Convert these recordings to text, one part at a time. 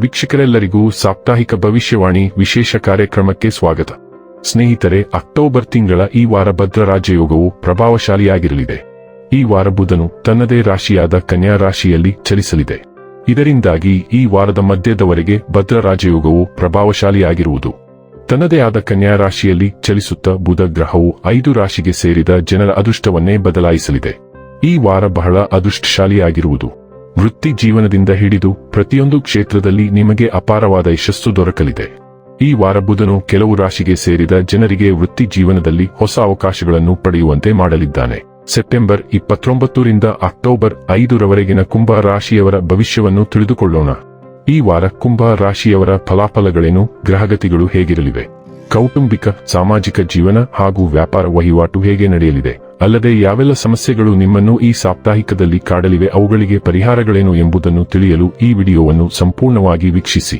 ವೀಕ್ಷಕರೆಲ್ಲರಿಗೂ ಸಾಪ್ತಾಹಿಕ ಭವಿಷ್ಯವಾಣಿ ವಿಶೇಷ ಕಾರ್ಯಕ್ರಮಕ್ಕೆ ಸ್ವಾಗತ. ಸ್ನೇಹಿತರೆ, ಅಕ್ಟೋಬರ್ ತಿಂಗಳ ಈ ವಾರ ಭದ್ರ ರಾಜಯೋಗವು ಪ್ರಭಾವಶಾಲಿಯಾಗಿರಲಿದೆ. ಈ ವಾರ ಬುಧನು ತನ್ನದೇ ರಾಶಿಯಾದ ಕನ್ಯಾ ರಾಶಿಯಲ್ಲಿ ಚಲಿಸಲಿದೆ. ಇದರಿಂದಾಗಿ ಈ ವಾರದ ಮಧ್ಯದವರೆಗೆ ಭದ್ರ ರಾಜಯೋಗವು ಪ್ರಭಾವಶಾಲಿಯಾಗಿರುವುದು. ತನ್ನದೇ ಆದ ಕನ್ಯಾ ರಾಶಿಯಲ್ಲಿ ಚಲಿಸುತ್ತ ಬುಧ ಗ್ರಹವು ಐದು ರಾಶಿಗೆ ಸೇರಿದ ಜನರ ಅದೃಷ್ಟವನ್ನೇ ಬದಲಾಯಿಸಲಿದೆ. ಈ ವಾರ ಬಹಳ ಅದೃಷ್ಟಶಾಲಿಯಾಗಿರುವುದು. ವೃತ್ತಿ ಜೀವನದಿಂದ ಹಿಡಿದು ಪ್ರತಿಯೊಂದು ಕ್ಷೇತ್ರದಲ್ಲಿ ನಿಮಗೆ ಅಪಾರವಾದ ಯಶಸ್ಸು ದೊರಕಲಿದೆ. ಈ ವಾರ ಬುಧನು ಕೆಲವು ರಾಶಿಗೆ ಸೇರಿದ ಜನರಿಗೆ ವೃತ್ತಿ ಜೀವನದಲ್ಲಿ ಹೊಸ ಅವಕಾಶಗಳನ್ನು ಪಡೆಯುವಂತೆ ಮಾಡಲಿದ್ದಾನೆ. ಸೆಪ್ಟೆಂಬರ್ ಇಪ್ಪತ್ತೊಂಬತ್ತರಿಂದ ಅಕ್ಟೋಬರ್ ಐದರವರೆಗಿನ ಕುಂಭ ರಾಶಿಯವರ ಭವಿಷ್ಯವನ್ನು ತಿಳಿದುಕೊಳ್ಳೋಣ. ಈ ವಾರ ಕುಂಭ ರಾಶಿಯವರ ಫಲಾಫಲಗಳೇನು, ಗ್ರಹಗತಿಗಳು ಹೇಗಿರಲಿವೆ? ಕೌಟುಂಬಿಕ, ಸಾಮಾಜಿಕ ಜೀವನ ಹಾಗೂ ವ್ಯಾಪಾರ ವಹಿವಾಟು ಹೇಗೆ ನಡೆಯಲಿದೆ? ಅಲ್ಲದೆ ಯಾವೆಲ್ಲ ಸಮಸ್ಯೆಗಳು ನಿಮ್ಮನ್ನು ಈ ಸಾಪ್ತಾಹಿಕದಲ್ಲಿ ಕಾಡಲಿವೆ ಅವುಗಳಿಗೆ ಪರಿಹಾರಗಳೇನು ಎಂಬುದನ್ನು ತಿಳಿಯಲು ಈ ವಿಡಿಯೋವನ್ನು ಸಂಪೂರ್ಣವಾಗಿ ವೀಕ್ಷಿಸಿ.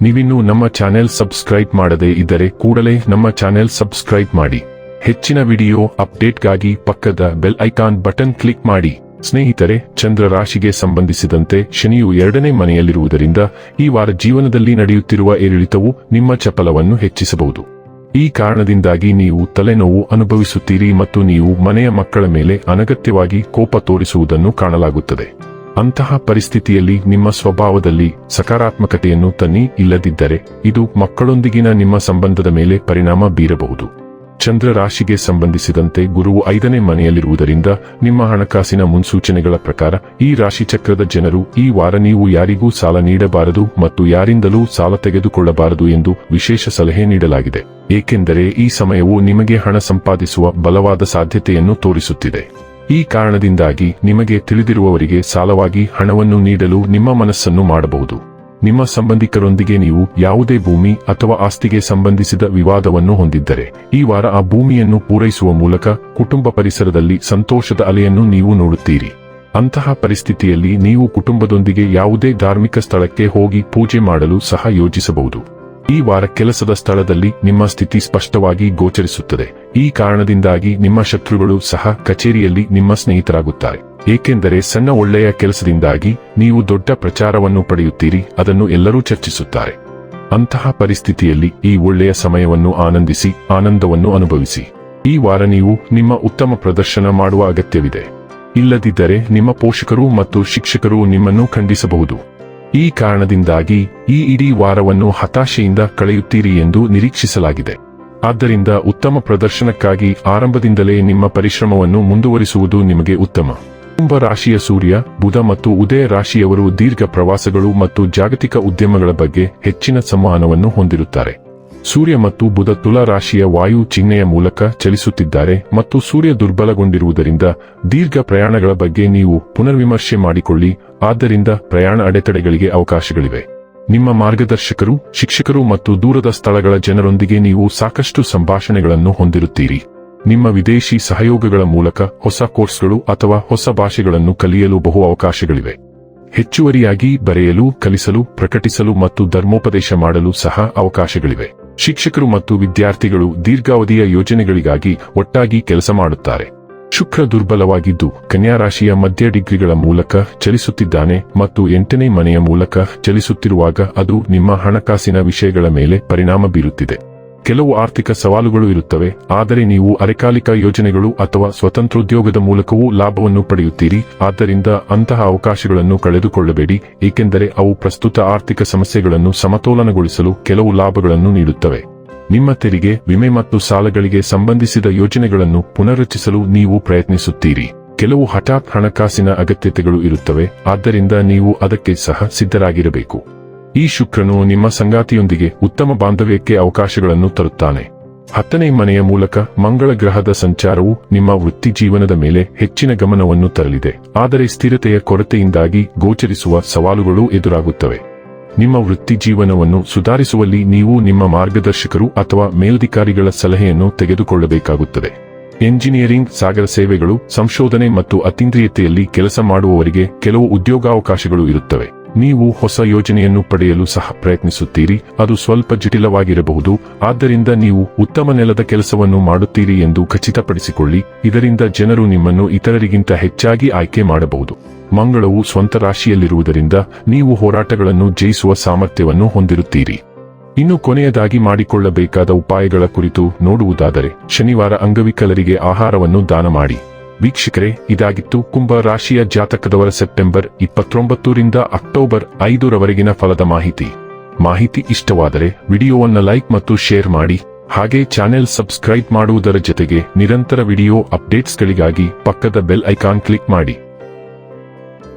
ನೀವಿನ್ನೂ ನಮ್ಮ ಚಾನೆಲ್ ಸಬ್ಸ್ಕ್ರೈಬ್ ಮಾಡದೇ ಇದ್ದರೆ ಕೂಡಲೇ ನಮ್ಮ ಚಾನೆಲ್ ಸಬ್ಸ್ಕ್ರೈಬ್ ಮಾಡಿ. ಹೆಚ್ಚಿನ ವಿಡಿಯೋ ಅಪ್ಡೇಟ್ಗಾಗಿ ಪಕ್ಕದ ಬೆಲ್ ಐಕಾನ್ ಬಟನ್ ಕ್ಲಿಕ್ ಮಾಡಿ. ಸ್ನೇಹಿತರೆ, ಚಂದ್ರ ರಾಶಿಗೆ ಸಂಬಂಧಿಸಿದಂತೆ ಶನಿಯು ಎರಡನೇ ಮನೆಯಲ್ಲಿರುವುದರಿಂದ ಈ ವಾರ ಜೀವನದಲ್ಲಿ ನಡೆಯುತ್ತಿರುವ ಏರಿಳಿತವು ನಿಮ್ಮ ಚಪಲವನ್ನು ಹೆಚ್ಚಿಸಬಹುದು. ಈ ಕಾರಣದಿಂದಾಗಿ ನೀವು ತಲೆನೋವು ಅನುಭವಿಸುತ್ತೀರಿ ಮತ್ತು ನೀವು ಮನೆಯ ಮಕ್ಕಳ ಮೇಲೆ ಅನಗತ್ಯವಾಗಿ ಕೋಪ ತೋರಿಸುವುದನ್ನು ಕಾಣಲಾಗುತ್ತದೆ. ಅಂತಹ ಪರಿಸ್ಥಿತಿಯಲ್ಲಿ ನಿಮ್ಮ ಸ್ವಭಾವದಲ್ಲಿ ಸಕಾರಾತ್ಮಕತೆಯನ್ನು ತನ್ನಿ ಇಲ್ಲದಿದ್ದರೆ ಇದು ಮಕ್ಕಳೊಂದಿಗಿನ ನಿಮ್ಮ ಸಂಬಂಧದ ಮೇಲೆ ಪರಿಣಾಮ ಬೀರಬಹುದು. ಚಂದ್ರ ರಾಶಿಗೆ ಸಂಬಂಧಿಸಿದಂತೆ ಗುರುವು ಐದನೇ ಮನೆಯಲ್ಲಿರುವುದರಿಂದ ನಿಮ್ಮ ಹಣಕಾಸಿನ ಮುನ್ಸೂಚನೆಗಳ ಪ್ರಕಾರ ಈ ರಾಶಿ ಚಕ್ರದ ಜನರು ಈ ವಾರ ನೀವು ಯಾರಿಗೂ ಸಾಲ ನೀಡಬಾರದು ಮತ್ತು ಯಾರಿಂದಲೂ ಸಾಲ ತೆಗೆದುಕೊಳ್ಳಬಾರದು ಎಂದು ವಿಶೇಷ ಸಲಹೆ ನೀಡಲಾಗಿದೆ. ಏಕೆಂದರೆ ಈ ಸಮಯವು ನಿಮಗೆ ಹಣ ಸಂಪಾದಿಸುವ ಬಲವಾದ ಸಾಧ್ಯತೆಯನ್ನು ತೋರಿಸುತ್ತಿದೆ. ಈ ಕಾರಣದಿಂದಾಗಿ ನಿಮಗೆ ತಿಳಿದಿರುವವರಿಗೆ ಸಾಲವಾಗಿ ಹಣವನ್ನು ನೀಡಲು ನಿಮ್ಮ ಮನಸ್ಸನ್ನು ಮಾಡಬಹುದು. ನಿಮ್ಮ ಸಂಬಂಧಿಕರೊಂದಿಗೆ ನೀವು ಯಾವುದೇ ಭೂಮಿ ಅಥವಾ ಆಸ್ತಿಗೆ ಸಂಬಂಧಿಸಿದ ವಿವಾದವನ್ನು ಹೊಂದಿದ್ದರೆ, ಈ ವಾರ ಆ ಭೂಮಿಯನ್ನು ಪೂರೈಸುವ ಮೂಲಕ ಕುಟುಂಬ ಪರಿಸರದಲ್ಲಿ ಸಂತೋಷದ ಅಲೆಯನ್ನು ನೀವು ನೋಡುತ್ತೀರಿ. ಅಂತಹ ಪರಿಸ್ಥಿತಿಯಲ್ಲಿ ನೀವು ಕುಟುಂಬದೊಂದಿಗೆ ಯಾವುದೇ ಧಾರ್ಮಿಕ ಸ್ಥಳಕ್ಕೆ ಹೋಗಿ ಪೂಜೆ ಮಾಡಲು ಸಹ ಯೋಜಿಸಬಹುದು. ಈ ವಾರ ಕೆಲಸದ ಸ್ಥಳದಲ್ಲಿ ನಿಮ್ಮ ಸ್ಥಿತಿ ಸ್ಪಷ್ಟವಾಗಿ ಗೋಚರಿಸುತ್ತದೆ. ಈ ಕಾರಣದಿಂದಾಗಿ ನಿಮ್ಮ ಶತ್ರುಗಳು ಸಹ ಕಚೇರಿಯಲ್ಲಿ ನಿಮ್ಮ ಸ್ನೇಹಿತರಾಗುತ್ತಾರೆ. ಏಕೆಂದರೆ ಸಣ್ಣ ಒಳ್ಳೆಯ ಕೆಲಸದಿಂದಾಗಿ ನೀವು ದೊಡ್ಡ ಪ್ರಚಾರವನ್ನು ಪಡೆಯುತ್ತೀರಿ, ಅದನ್ನು ಎಲ್ಲರೂ ಚರ್ಚಿಸುತ್ತಾರೆ. ಅಂತಹ ಪರಿಸ್ಥಿತಿಯಲ್ಲಿ ಈ ಒಳ್ಳೆಯ ಸಮಯವನ್ನು ಆನಂದಿಸಿ, ಆನಂದವನ್ನು ಅನುಭವಿಸಿ. ಈ ವಾರ ನೀವು ನಿಮ್ಮ ಉತ್ತಮ ಪ್ರದರ್ಶನ ಮಾಡುವ ಅಗತ್ಯವಿದೆ. ಇಲ್ಲದಿದ್ದರೆ ನಿಮ್ಮ ಪೋಷಕರು ಮತ್ತು ಶಿಕ್ಷಕರು ನಿಮ್ಮನ್ನು ಖಂಡಿಸಬಹುದು. ಈ ಕಾರಣದಿಂದಾಗಿ ಈ ಇಡೀ ವಾರವನ್ನು ಹತಾಶೆಯಿಂದ ಕಳೆಯುತ್ತೀರಿ ಎಂದು ನಿರೀಕ್ಷಿಸಲಾಗಿದೆ. ಆದ್ದರಿಂದ ಉತ್ತಮ ಪ್ರದರ್ಶನಕ್ಕಾಗಿ ಆರಂಭದಿಂದಲೇ ನಿಮ್ಮ ಪರಿಶ್ರಮವನ್ನು ಮುಂದುವರಿಸುವುದು ನಿಮಗೆ ಉತ್ತಮ. ಕುಂಭ ರಾಶಿಯ ಸೂರ್ಯ, ಬುಧ ಮತ್ತು ಉದಯ ರಾಶಿಯವರು ದೀರ್ಘ ಪ್ರವಾಸಗಳು ಮತ್ತು ಜಾಗತಿಕ ಉದ್ಯಮಗಳ ಬಗ್ಗೆ ಹೆಚ್ಚಿನ ಸಂವಹನವನ್ನು ಹೊಂದಿರುತ್ತಾರೆ. ಸೂರ್ಯ ಮತ್ತು ಬುಧ ತುಲಾ ರಾಶಿಯ ವಾಯು ಚಿಹ್ನೆಯ ಮೂಲಕ ಚಲಿಸುತ್ತಿದ್ದಾರೆ ಮತ್ತು ಸೂರ್ಯ ದುರ್ಬಲಗೊಂಡಿರುವುದರಿಂದ ದೀರ್ಘ ಪ್ರಯಾಣಗಳ ಬಗ್ಗೆ ನೀವು ಪುನರ್ವಿಮರ್ಶೆ ಮಾಡಿಕೊಳ್ಳಿ, ಆದ್ದರಿಂದ ಪ್ರಯಾಣ ಅಡೆತಡೆಗಳಿಗೆ ಅವಕಾಶಗಳಿವೆ. ನಿಮ್ಮ ಮಾರ್ಗದರ್ಶಕರು, ಶಿಕ್ಷಕರು ಮತ್ತು ದೂರದ ಸ್ಥಳಗಳ ಜನರೊಂದಿಗೆ ನೀವು ಸಾಕಷ್ಟು ಸಂಭಾಷಣೆಗಳನ್ನು ಹೊಂದಿರುತ್ತೀರಿ. ನಿಮ್ಮ ವಿದೇಶಿ ಸಹಯೋಗಗಳ ಮೂಲಕ ಹೊಸ ಕೋರ್ಸ್ಗಳು ಅಥವಾ ಹೊಸ ಭಾಷೆಗಳನ್ನು ಕಲಿಯಲು ಬಹು ಅವಕಾಶಗಳಿವೆ. ಹೆಚ್ಚುವರಿಯಾಗಿ ಬರೆಯಲು, ಕಲಿಸಲು, ಪ್ರಕಟಿಸಲು ಮತ್ತು ಧರ್ಮೋಪದೇಶ ಮಾಡಲು ಸಹ ಅವಕಾಶಗಳಿವೆ. ಶಿಕ್ಷಕರು ಮತ್ತು ವಿದ್ಯಾರ್ಥಿಗಳು ದೀರ್ಘಾವಧಿಯ ಯೋಜನೆಗಳಿಗಾಗಿ ಒಟ್ಟಾಗಿ ಕೆಲಸ ಮಾಡುತ್ತಾರೆ. ಶುಕ್ರ ದುರ್ಬಲವಾಗಿದ್ದು ಕನ್ಯಾರಾಶಿಯ ಮಧ್ಯ ಡಿಗ್ರಿಗಳ ಮೂಲಕ ಚಲಿಸುತ್ತಿದ್ದಾನೆ ಮತ್ತು ಎಂಟನೇ ಮನೆಯ ಮೂಲಕ ಚಲಿಸುತ್ತಿರುವಾಗ ಅದು ನಿಮ್ಮ ಹಣಕಾಸಿನ ವಿಷಯಗಳ ಮೇಲೆ ಪರಿಣಾಮ ಬೀರುತ್ತಿದೆ. ಕೆಲವು ಆರ್ಥಿಕ ಸವಾಲುಗಳು ಇರುತ್ತವೆ, ಆದರೆ ನೀವು ಅರೆಕಾಲಿಕ ಯೋಜನೆಗಳು ಅಥವಾ ಸ್ವತಂತ್ರೋದ್ಯೋಗದ ಮೂಲಕವೂ ಲಾಭವನ್ನು ಪಡೆಯುತ್ತೀರಿ. ಆದ್ದರಿಂದ ಅಂತಹ ಅವಕಾಶಗಳನ್ನು ಕಳೆದುಕೊಳ್ಳಬೇಡಿ, ಏಕೆಂದರೆ ಅವು ಪ್ರಸ್ತುತ ಆರ್ಥಿಕ ಸಮಸ್ಯೆಗಳನ್ನು ಸಮತೋಲನಗೊಳಿಸಲು ಕೆಲವು ಲಾಭಗಳನ್ನು ನೀಡುತ್ತವೆ. ನಿಮ್ಮ ತೆರಿಗೆ, ವಿಮೆ ಮತ್ತು ಸಾಲಗಳಿಗೆ ಸಂಬಂಧಿಸಿದ ಯೋಜನೆಗಳನ್ನು ಪುನರ್ರಚಿಸಲು ನೀವು ಪ್ರಯತ್ನಿಸುತ್ತೀರಿ. ಕೆಲವು ಹಠಾತ್ ಹಣಕಾಸಿನ ಅಗತ್ಯತೆಗಳು ಇರುತ್ತವೆ, ಆದ್ದರಿಂದ ನೀವು ಅದಕ್ಕೆ ಸಹ ಸಿದ್ಧರಾಗಿರಬೇಕು. ಈ ಶುಕ್ರನು ನಿಮ್ಮ ಸಂಗಾತಿಯೊಂದಿಗೆ ಉತ್ತಮ ಬಾಂಧವ್ಯಕ್ಕೆ ಅವಕಾಶಗಳನ್ನು ತರುತ್ತಾನೆ. ಹತ್ತನೇ ಮನೆಯ ಮೂಲಕ ಮಂಗಳ ಗ್ರಹದ ಸಂಚಾರವು ನಿಮ್ಮ ವೃತ್ತಿ ಜೀವನದ ಮೇಲೆ ಹೆಚ್ಚಿನ ಗಮನವನ್ನು ತರಲಿದೆ. ಆದರೆ ಸ್ಥಿರತೆಯ ಕೊರತೆಯಿಂದಾಗಿ ಗೋಚರಿಸುವ ಸವಾಲುಗಳು ಎದುರಾಗುತ್ತವೆ. ನಿಮ್ಮ ವೃತ್ತಿ ಜೀವನವನ್ನು ಸುಧಾರಿಸುವಲ್ಲಿ ನೀವು ನಿಮ್ಮ ಮಾರ್ಗದರ್ಶಕರು ಅಥವಾ ಮೇಲಧಿಕಾರಿಗಳ ಸಲಹೆಯನ್ನು ತೆಗೆದುಕೊಳ್ಳಬೇಕಾಗುತ್ತದೆ. ಎಂಜಿನಿಯರಿಂಗ್, ಸಾಗರ ಸೇವೆಗಳು, ಸಂಶೋಧನೆ ಮತ್ತು ಅತೀಂದ್ರಿಯತೆಯಲ್ಲಿ ಕೆಲಸ ಮಾಡುವವರಿಗೆ ಕೆಲವು ಉದ್ಯೋಗಾವಕಾಶಗಳು ಇರುತ್ತವೆ. ನೀವು ಹೊಸ ಯೋಜನೆಯನ್ನು ಪಡೆಯಲು ಸಹ ಪ್ರಯತ್ನಿಸುತ್ತೀರಿ. ಅದು ಸ್ವಲ್ಪ ಜಟಿಲವಾಗಿರಬಹುದು. ಆದ್ದರಿಂದ ನೀವು ಉತ್ತಮ ನೆಲದ ಕೆಲಸವನ್ನು ಮಾಡುತ್ತೀರಿ ಎಂದು ಖಚಿತಪಡಿಸಿಕೊಳ್ಳಿ. ಇದರಿಂದ ಜನರು ನಿಮ್ಮನ್ನು ಇತರರಿಗಿಂತ ಹೆಚ್ಚಾಗಿ ಆಯ್ಕೆ ಮಾಡಬಹುದು. ಮಂಗಳವು ಸ್ವಂತ ರಾಶಿಯಲ್ಲಿರುವುದರಿಂದ ನೀವು ಹೋರಾಟಗಳನ್ನು ಜಯಿಸುವ ಸಾಮರ್ಥ್ಯವನ್ನು ಹೊಂದಿರುತ್ತೀರಿ. ಇನ್ನು ಕೊನೆಯದಾಗಿ ಮಾಡಿಕೊಳ್ಳಬೇಕಾದ ಉಪಾಯಗಳ ಕುರಿತು ನೋಡುವುದಾದರೆ, ಶನಿವಾರ ಅಂಗವಿಕಲರಿಗೆ ಆಹಾರವನ್ನು ದಾನ ಮಾಡಿ. ವೀಕ್ಷಕರೇ, ಇದಾಗಿತ್ತು ಕುಂಭ ರಾಶಿಯ ಜಾತಕದವರ ಸೆಪ್ಟೆಂಬರ್ ಇಪ್ಪತ್ತೊಂಬತ್ತರಿಂದ ಅಕ್ಟೋಬರ್ ಐದರವರೆಗಿನ ಫಲದ ಮಾಹಿತಿ. ಮಾಹಿತಿ ಇಷ್ಟವಾದರೆ ವಿಡಿಯೋವನ್ನು ಲೈಕ್ ಮತ್ತು ಶೇರ್ ಮಾಡಿ, ಹಾಗೆ ಚಾನೆಲ್ ಸಬ್ಸ್ಕ್ರೈಬ್ ಮಾಡುವುದರ ಜೊತೆಗೆ ನಿರಂತರ ವಿಡಿಯೋ ಅಪ್ಡೇಟ್ಸ್ಗಳಿಗಾಗಿ ಪಕ್ಕದ ಬೆಲ್ ಐಕಾನ್ ಕ್ಲಿಕ್ ಮಾಡಿ.